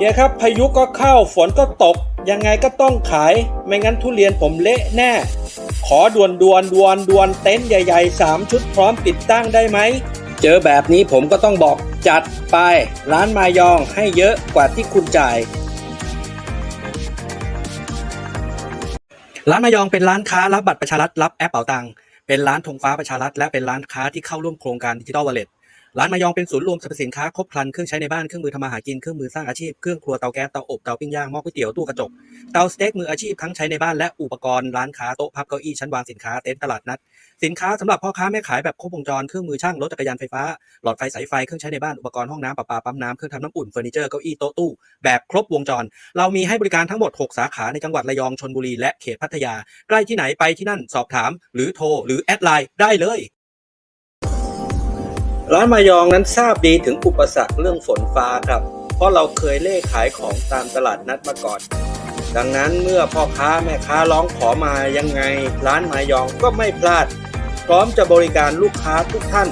เฮียครับพายุก็เข้าฝนก็ตก ยังไงก็ต้องขาย ไม่งั้นทุเรียนผมเละแน่ ขอด่วนด่วนด่วนด่วนเต็นท์ใหญ่ๆ 3 ชุดพร้อมติดตั้งได้ไหม เจอแบบนี้ผมก็ต้องบอกจัดไป ร้านมายองให้เยอะกว่าที่คุณจ่าย ร้านมายองเป็นร้านค้ารับบัตรประชารัฐรับแอปเป๋าตังค์เป็นร้านธงฟ้าประชารัฐและเป็นร้านค้าที่เข้าร่วมโครงการดิจิทัลวอลเล็ต ร้านมายองเป็นศูนย์รวมสรรพสินค้าครบครันเครื่องใช้ในบ้านเครื่องมือทำมาหากินเครื่องมือสร้างอาชีพเครื่องครัวเตาแก๊สเตาอบเตาปิ้งย่างหม้อก๋วยเตี๋ยวตู้กระจกเตาสเต็กมืออาชีพทั้งใช้ในบ้านและอุปกรณ์ร้านค้าโต๊ะพับเก้าอี้ชั้นวางสินค้าเต็นท์ตลาดนัด สินค้าสำหรับพ่อค้าแม่ขายแบบครบวงจรเครื่องมือช่างรถจักรยานไฟฟ้าหลอดไฟสายไฟเครื่องใช้ในบ้านอุปกรณ์ห้องน้ำประปาปั๊มน้ำเครื่องทำน้ำอุ่นเฟอร์นิเจอร์เก้าอี้โต๊ะตู้แบบครบวงจร เรามีให้บริการทั้งหมด 6 สาขาในจังหวัดระยองชนบุรีและเขตพัทยา ใกล้ที่ไหนไปที่นั่นสอบถาม หรือโทรหรือแอดไลน์ได้เลย ร้านมายองนั้นทราบดีถึงอุปสรรคเรื่องฝนฟ้าครับ เพราะเราเคยเล่ขายของตามตลาดนัดมาก่อน ดังนั้นเมื่อพ่อค้าแม่ค้าร้องขอมายังไง ร้านมายองก็ไม่พลาด พร้อมจะบริการลูกค้าทุกท่าน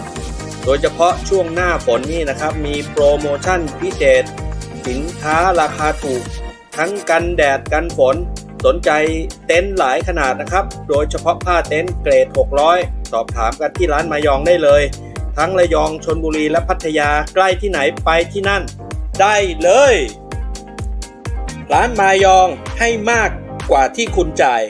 โดยเฉพาะช่วงหน้าฝนนี่นะครับ มีโปรโมชั่นพิเศษ สินค้าราคาถูก ทั้งกันแดดกันฝน สนใจเต็นท์หลายขนาดนะครับ โดยเฉพาะผ้าเต็นท์เกรด 600 สอบถามกันที่ร้านมายองได้เลย ทั้งระยองชนบุรีและพัทยาใกล้ที่ไหนไปที่นั่น ได้เลย ร้านมายองให้มากกว่าที่คุณจ่าย